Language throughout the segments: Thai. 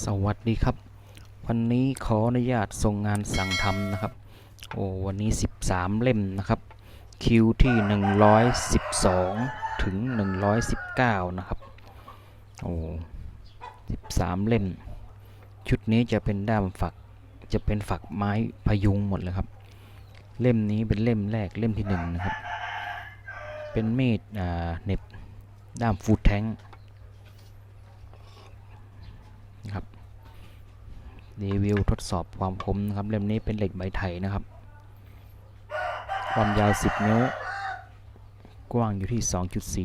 สวัสดีครับ วันนี้ขออนุญาตส่งงานสั่งทำนะครับ โอ้วันนี้ 13 เล่มนะครับ คิวที่ 112 ถึง 119 นะครับ โอ้13 เล่ม ชุดนี้จะเป็นด้ามฝัก จะเป็นฝักไม้พยุงหมดเลยครับ เล่มนี้เป็นเล่มแรกเล่มที่หนึ่งนะครับ เป็นมีดอ่าเน็บด้ามฟูดแทงรับ รีวิวทดสอบความคมนะครับเล่มนี้เป็นเหล็กใบไถนะครับ ความยาว 10 นิ้ว กว้างอยู่ที่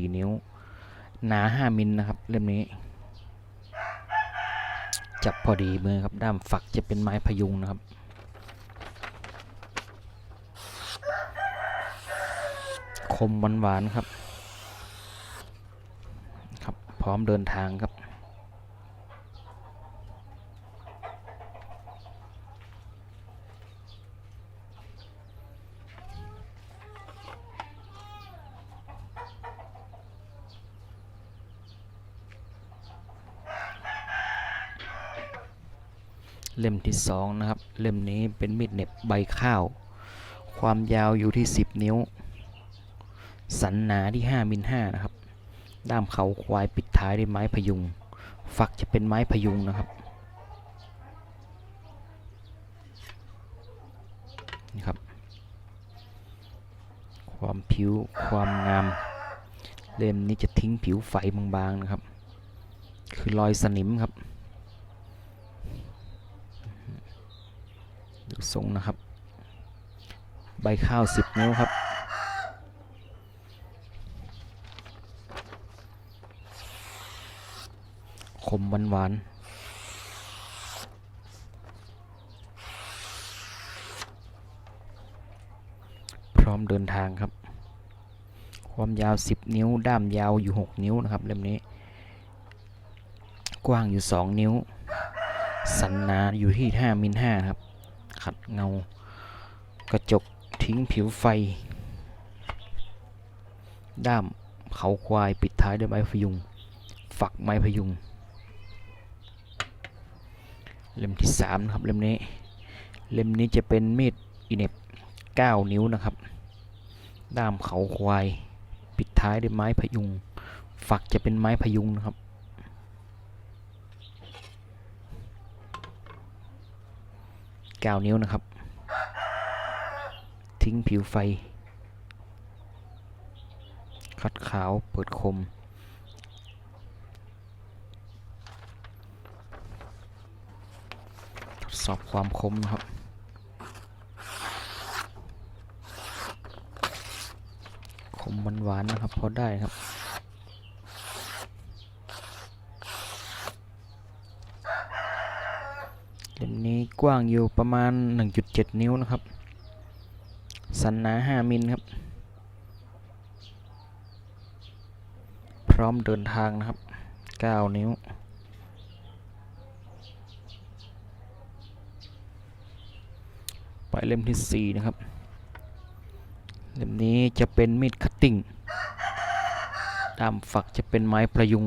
2.4 นิ้ว หนา 5 มิลนะครับเล่มนี้ จับพอดีมือครับด้ามฝักจะเป็นไม้พยุงนะครับคมหวานๆครับ ครับ พร้อมเดินทางครับ เล่มที่สองนะครับ เล่มนี้เป็นมีดเหน็บใบข้าว ความยาวอยู่ที่ 10 นิ้ว สันหนาที่5มิล5นะครับ ด้ามเขาควายปิดท้ายด้วยไม้พยุง ฝักจะเป็นไม้พยุงนะครับนี่ครับ ความผิวความงาม เล่มนี้จะทิ้งผิวไฟบางๆนะครับ คือรอยสนิมครับ ดูทร งนะครับ ใบข้าว 10 นิ้วครับ คมหวานๆพร้อมเดินทางครับ ความยาว 10 นิ้ว ด้ามยาวอยู่ 6 นิ้วนะครับเล่มนี้ กว้างอยู่ 2 นิ้ว สันหนาอยู่ที่ 5 มิล5ครับ ขัดเงา กระจกทิ้งผิวไฟ ด้ามเขาควายปิดท้ายด้วยไม้พยุง ฝักไม้พยุง เล่มที่3นะครับเล่มนี้ เล่มนี้จะเป็นมีดอิเน็บ9นิ้วนะครับ ด้ามเขาควาย ปิดท้ายด้วยไม้พยุง ฝักจะเป็นไม้พยุงนะครับ 9 นิ้วนะครับ ทิ้งผิวไฟ คัดขาวเปิดคม ทดสอบความคมนะครับคมหวานๆนะครับ พอได้ครับ เล่มนี้กว้างอยู่ประมาณ 1.7 นิ้วนะครับ สันหนา 5 มิลครับ พร้อมเดินทางนะครับ 9 นิ้ว ไปเล่มที่ 4 นะครับ เล่มนี้จะเป็นมีดคัตติ้งด้ามฝักจะเป็นไม้ประยุง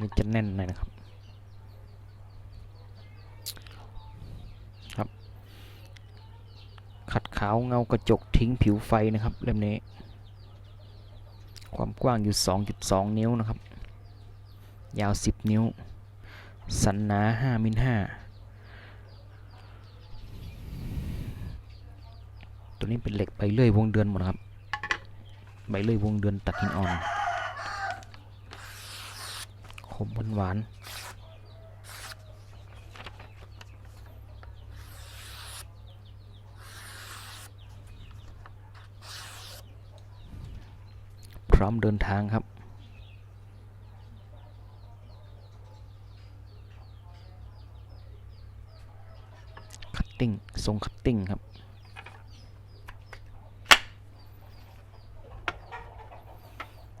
มั แน่นหน่อยนะครับครับ ขัดขาวเงากระจกทิ้งผิวไฟนะครับเล่มนี้ ความกว้างอยู่ 2.2 นิ้วนะครับ ยาว 10 นิ้ว สันหนา5มิล5ตัวนี้เป็นเหล็กใบเลื่อยวงเดือนหมดครับ ใบเลื่อยวงเดือนตัดหินอ่อน มหวานพร้อมเดินทางครับคัตติ้งทรงคัตติ้งครับ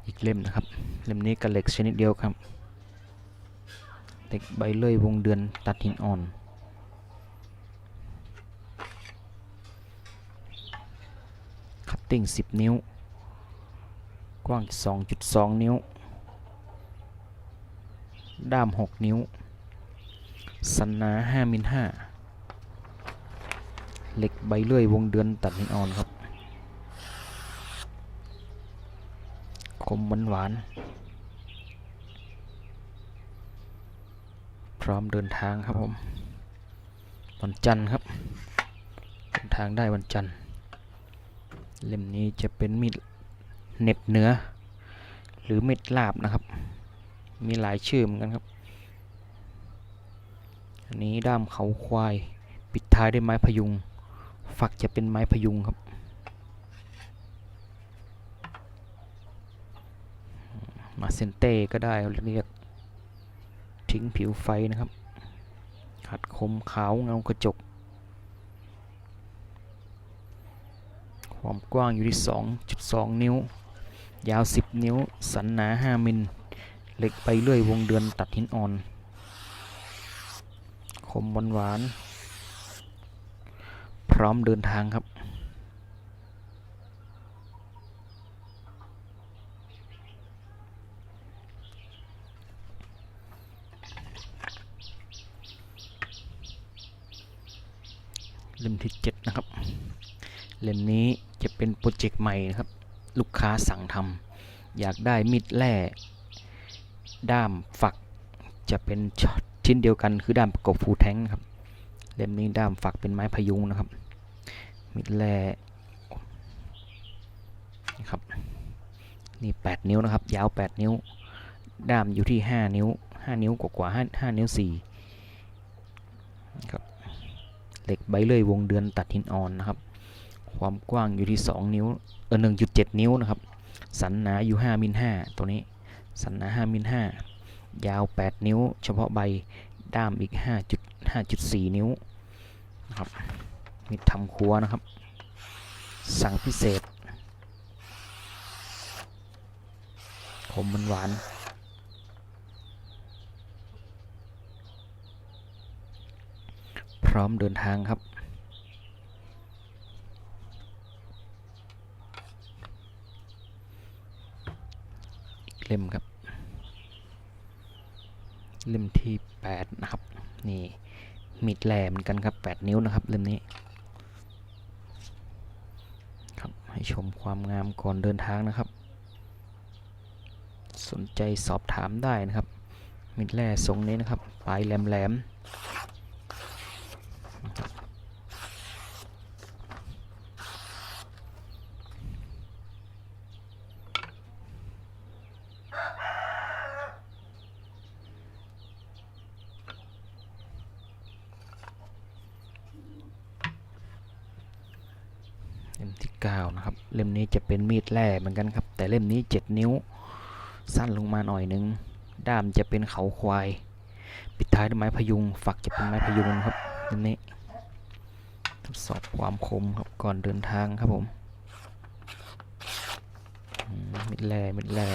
อีกเล่มนะครับ เล่มนี้กับเหล็กชนิดเดียวครับ เล็กใบเลื่อยวงเดือนตัดหินอ่อนคัตติ้ง 10 นิ้ว กว้าง 2.2 นิ้ว ด้าม 6 นิ้ว สันหนา5มิล5เหล็กใบเลื่อยวงเดือนตัดหินอ่อนครับ คมหวานหวาน พร้อมเดินทางครับผมวันจันทร์ครับเดินทางได้วันจันทร์เล่มนี้จะเป็นมีดเน็บเนื้อ หรือมีดลาบนะครับ มีหลายชื่อเหมือนกันครับ อันนี้ด้ามเขาควาย ปิดท้ายด้วยไม้พยุง ฝักจะเป็นไม้พยุงครับมาเซนเต้ก็ได้เรียก ทิ้งผิวไฟนะครับ ขัดคมขาวเงากระจก ความกว้างอยู่ที่ 2.2 นิ้ว ยาว 10 นิ้ว สันหนา 5 มิลเหล็กไปเรื่อยวงเดือนตัดหินอ่อน คมหวานหวาน พร้อมเดินทางครับ เล่มที่7นะครับ เล่มนี้จะเป็นโปรเจกต์ใหม่นะครับ ลูกค้าสั่งทำอยากได้มีดแร่ด้ามฝัก จะเป็นชิ้นเดียวกันคือด้ามประกบฟูแทงนะครับ เล่มนี้ด้ามฝักเป็นไม้พยุงนะครับ มีดแร่นะครับนี่ 8 นิ้วนะครับ ยาว 8 นิ้ว ด้ามอยู่ที่ 5 นิ้ว 5 นิ้วกว่าๆ5 5นิ้ว 4นะครับ เหล็กใบเลื่อยวงเดือนตัดหินอ่อนนะครับ ความกว้างอยู่ที่ 2 นิ้วเออ1.7นิ้วนะครับ สันหนาอยู่5มิล5ตัวนี้ สันหนา5มิล5ยาว 8 นิ้ว เฉพาะใบด้ามอีก 5.5.4 นิ้วนะครับมีทำครัวนะครับ สั่งพิเศษผมมันหวาน พร้อมเดินทางครับ อีกเล่มครับ เล่มที่ 8 นะครับ นี่มีดแหลมเหมือนกันครับ 8 นิ้วนะครับเล่มนี้ครับให้ชมความงามก่อนเดินทางนะครับ สนใจสอบถามได้นะครับมีดแร่ทรงนี้นะครับ ปลายแหลมๆ เล่มที่9นะครับ เล่มนี้จะเป็นมีดแร่เหมือนกันครับ แต่เล่มนี้ 7 นิ้ว สั้นลงมาหน่อยนึง ด้ามจะเป็นเขาควาย ปิดท้ายด้วยไม้พยุง ฝักจะเป็นไม้พยุงครับ เล่มนี้ทดสอบความคมครับก่อนเดินทางครับผมมิดแร่มิดแร่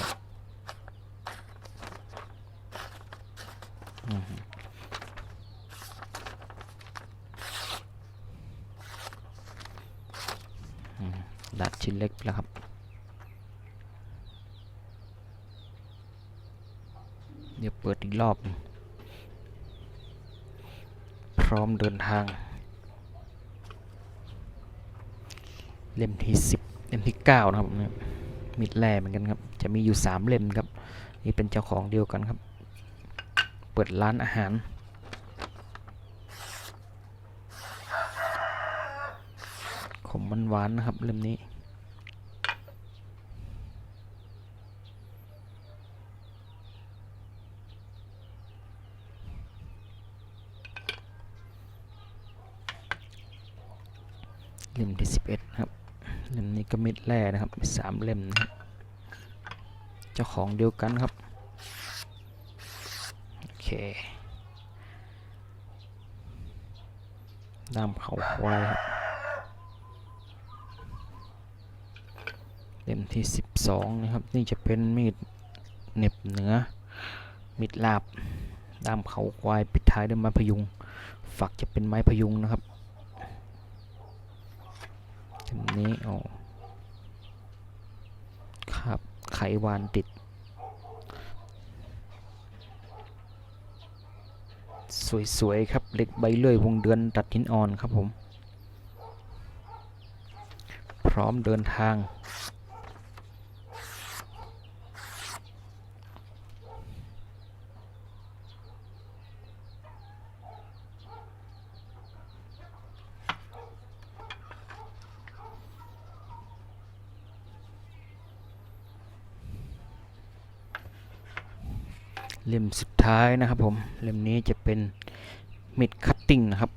ดัดชิ้นเล็กไปแล้วครับ เดี๋ยวเปิดอีกรอบ ร้อมเดินทาง เล่มที่10เล่มที่9นะครับมิดแร่เหมือนกันครับ จะมีอยู่3เล่มครับ นี่เป็นเจ้าของเดียวกันครับ เปิดร้านอาหาร ขมมันหวานๆนะครับเล่มนี้ เล่มที่11ครับเล่มนี้ก็มิดแร่นะครับสามเล่มนะครับเจ้าของเดียวกันครับโอเคด้ามเขาควายครับเล่มที่ 12 นะครับ นี่จะเป็นมีดเหน็บเนื้อมีดลาบด้ามเขาควายปิดท้ายด้วยไม้พยุงฝักจะเป็นไม้พยุงนะครับ เล่มนี้โอ้ครับ ไขวานติด สวย ๆ ครับเหล็กใบเลื่อยวงเดือนตัดหินอ่อนครับผม พร้อมเดินทาง เล่มสุดท้ายนะครับผม เล่มนี้จะเป็นมิดคัตติ้งนะครับ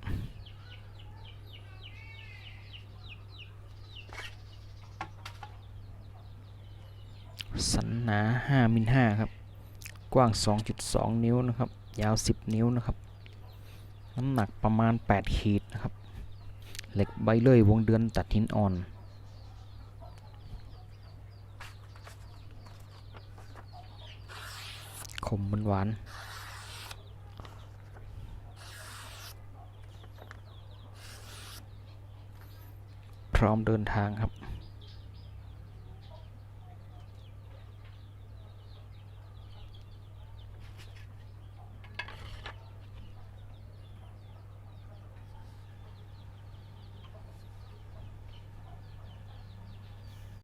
สันหนา5มิล5ครับ กว้าง 2.2 นิ้วนะครับ ยาว 10 นิ้วนะครับ น้ำหนักประมาณ 8 ขีดนะครับ เหล็กใบเลื่อยวงเดือนตัดหินอ่อน ขมมันหวานพร้อมเดินทางครับ